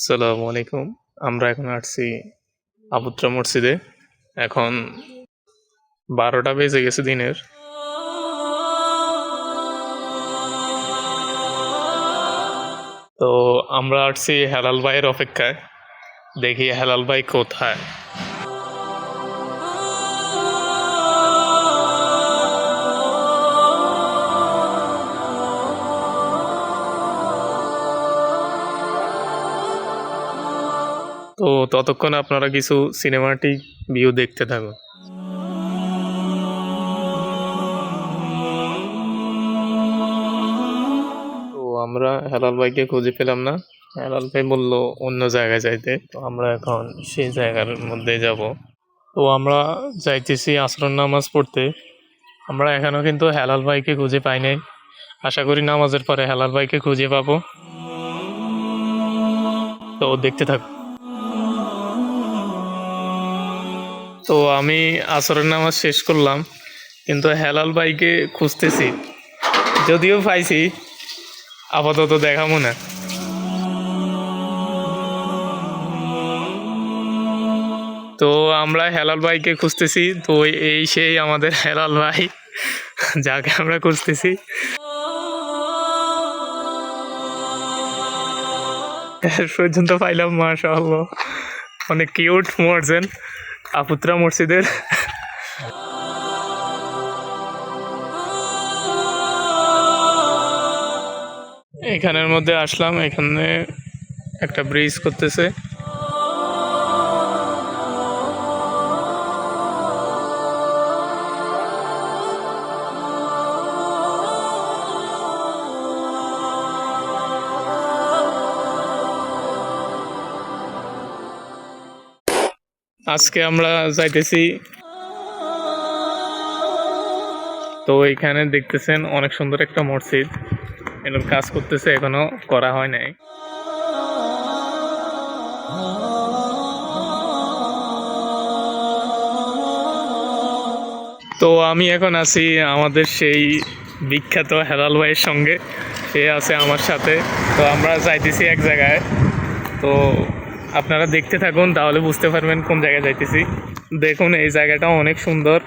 আসসালামু আলাইকুম। আমরা এখন আসছি আবুত্রা মসজিদে। এখন বারোটা বেজে গেছে দিনের। তো আমরা আসছি হেলাল ভাইয়ের অপেক্ষায়। দেখি হেলাল ভাই কোথায়। তো ততক্ষণ আপনারা কিছু সিনেমাটিক ভিউ দেখতে থাকুন। তো আমরা হেলাল ভাইকে খুঁজে পেলাম না। হেলাল ভাই বলল, অন্য জায়গায় যাইতে। তো আমরা এখন সেই জায়গার মধ্যে যাব। তো আমরা যাইতেছি আসর নামাজ পড়তে। আমরা এখনও কিন্তু হেলাল ভাইকে খুঁজে পাই নাই। আশা করি নামাজের পরে হেলাল ভাইকে খুঁজে পাবো। তো দেখতে থাকুন। তো আমি আসরের নামাজ শেষ করলাম, কিন্তু হেলাল ভাইকে খুঁজতেছি। যদিও পাইছি, আপাতত দেখাবো না। তো আমরা হেলাল ভাইকে খুঁজতেছি, তো এই সেই আমাদের হেলাল ভাই, যাকে আমরা খুঁজতেছি। পর্যন্ত পাইলাম, মাশাআল্লাহ। অনেক কিউট মরছেন। আপুত্রা মসজিদের। এখানের মধ্যে আসলাম এখানে একটা ব্রিজ করতেছে। আজকে আমরা যাইতেছি। তো এখানে দেখতেছেন অনেক সুন্দর একটা মসজিদ। এটার কাজ করতেছে, এখনও করা হয় নাই। তো আমি এখন আছি আমাদের সেই বিখ্যাত হেলাল ভাইয়ের সঙ্গে। সে আছে আমার সাথে। তো আমরা যাইতেছি এক জায়গায়। তো আপনারা দেখতে থাকুন তাহলে বুঝতে পারবেন কোন জায়গায় যাইতেছি। দেখুন এই জায়গাটা অনেক সুন্দর।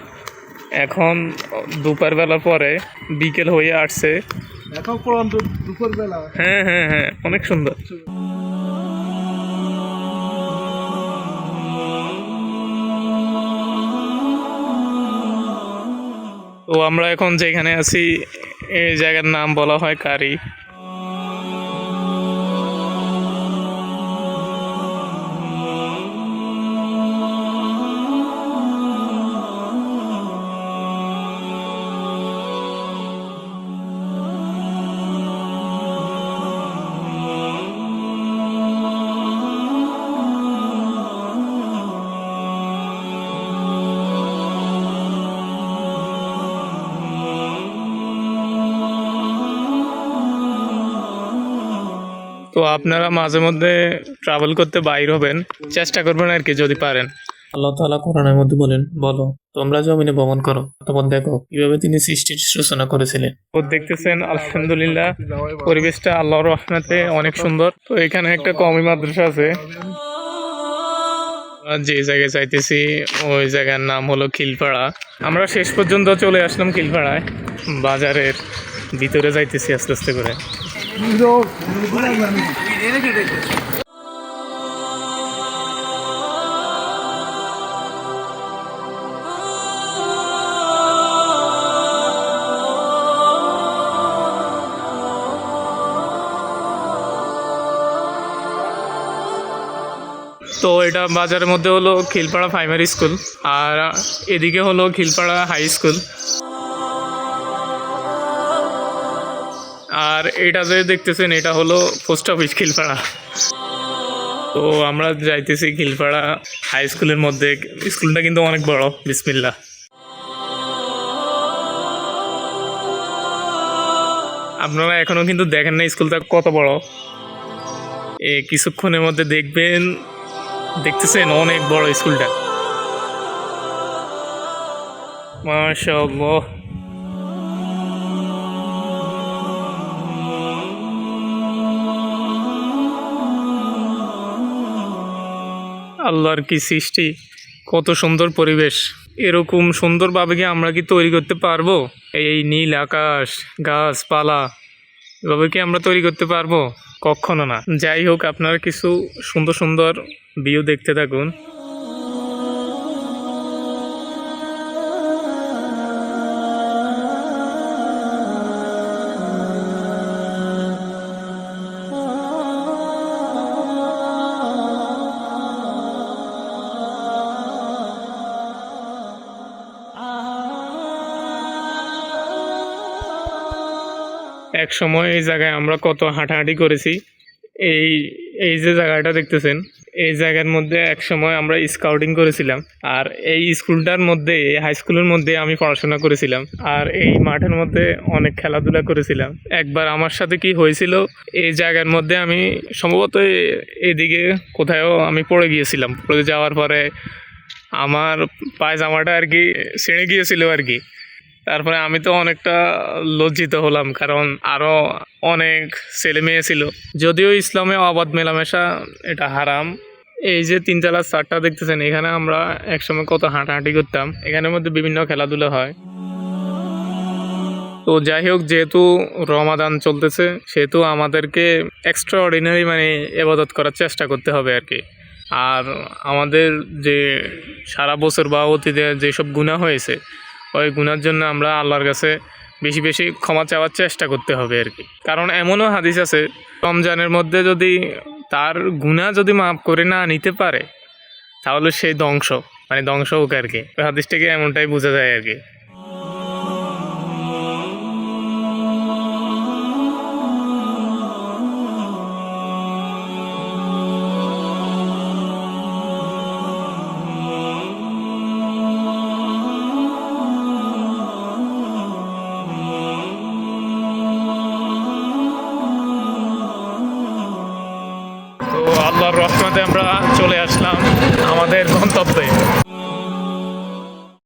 এখন দুপুরবেলার পরে বিকেল হয়ে আসছে। এখন পর্যন্ত দুপুরবেলা। হ্যাঁ হ্যাঁ হ্যাঁ অনেক সুন্দর। তো আমরা এখন যেখানে আছি এই জায়গার নাম বলা হয় কারি। তো আপনারা মাঝে মধ্যে ট্রাভেল করতে বাইর হবেন। চেষ্টা করবেন আর কি যদি পারেন। আল্লাহ তাআলা কোরআনের মধ্যে বলেন বলো তোমরা জমিনে ভ্রমণ করো তখন দেখো কীভাবে তিনি সৃষ্টির সূচনা করেছিলেন। ও দেখতেছেন আলহামদুলিল্লাহ পরিবেশটা আল্লাহর রহমতে অনেক সুন্দর। তো এখানে একটা কমি মাদ্রাসা আছে। যে জায়গায় চাইতেছি ওই জায়গার নাম হলো খিলপাড়া। আমরা শেষ পর্যন্ত চলে আসলাম খিলপাড়ায়। বাজারের ভিতরে যাইতেছি আস্তে আস্তে করে। তো এটা বাজারের মধ্যে হলো খিলপাড়া প্রাইমারি স্কুল আর এদিকে হলো খিলপাড়া হাই স্কুল আর এটা যে দেখতেছেন, এটা হলো পোস্ট অফিস খিলপাড়া। তো আমরা যাইতেছি খিলপাড়া হাই স্কুলের মধ্যে। স্কুলটা কিন্তু অনেক বড় বিসমিল্লা আপনারা এখনও কিন্তু দেখেন না স্কুলটা কত বড়। এ কিছুক্ষণের মধ্যে দেখবেন, দেখতেছেন অনেক বড় স্কুলটা। মাশাআল্লাহ। আল্লাহর কি সৃষ্টি? কত সুন্দর পরিবেশ। এরকম সুন্দরভাবে কি আমরা কি তৈরি করতে পারব? এই নীল আকাশ, গাছপালা, এভাবে কি আমরা তৈরি করতে পারব? কখনো না। যাই হোক, আপনারা কিছু সুন্দর সুন্দর ভিউ দেখতে থাকুন। এক সময় এই জায়গায় আমরা কত হাঁটাহাঁটি করেছি। এই এই যে জায়গাটা দেখতেছেন, এই জায়গার মধ্যে এক সময় আমরা স্কাউটিং করেছিলাম। আর এই স্কুলটার মধ্যে, এই হাই স্কুলের মধ্যে আমি পড়াশোনা করেছিলাম। আর এই মাঠের মধ্যে অনেক খেলাধুলা করেছিলাম। একবার আমার সাথে কি হয়েছিল, এই জায়গার মধ্যে আমি সম্ভবত এদিকে কোথাও আমি পড়ে গিয়েছিলাম। পড়ে যাওয়ার পরে আমার পায়জামাটা আর কি ছিঁড়ে গিয়েছিল আর কি। তারপরে আমি তো অনেকটা লজ্জিত হলাম, কারণ আরও অনেক ছেলে মেয়ে ছিল। যদিও ইসলামে অবাধ মেলামেশা, এটা হারাম। এই যে তিনতলা চারটা দেখতেছেন, এখানে আমরা একসময় কত হাঁটাহাঁটি করতাম। এখানের মধ্যে বিভিন্ন খেলাধুলা হয়। তো যাই হোক, যেহেতু রমাদান চলতেছে, সেহেতু আমাদেরকে এক্সট্রা অর্ডিনারি মানে এবাদত করার চেষ্টা করতে হবে আর কি। আর আমাদের যে সারা বছর বা অতীতে যেসব গুণা হয়েছে ওই গুণার জন্য আমরা আল্লাহর কাছে বেশি বেশি ক্ষমা চাওয়ার চেষ্টা করতে হবে আর কি। কারণ এমনও হাদিস আছে, রমজানের মধ্যে যদি তার গুণা যদি মাফ করে না নিতে পারে, তাহলে সেই ধ্বংস মানে ধ্বংস হোক আর কি। হাদিসটাকে হাদিস এমনটাই বোঝা যায় আর কি। তো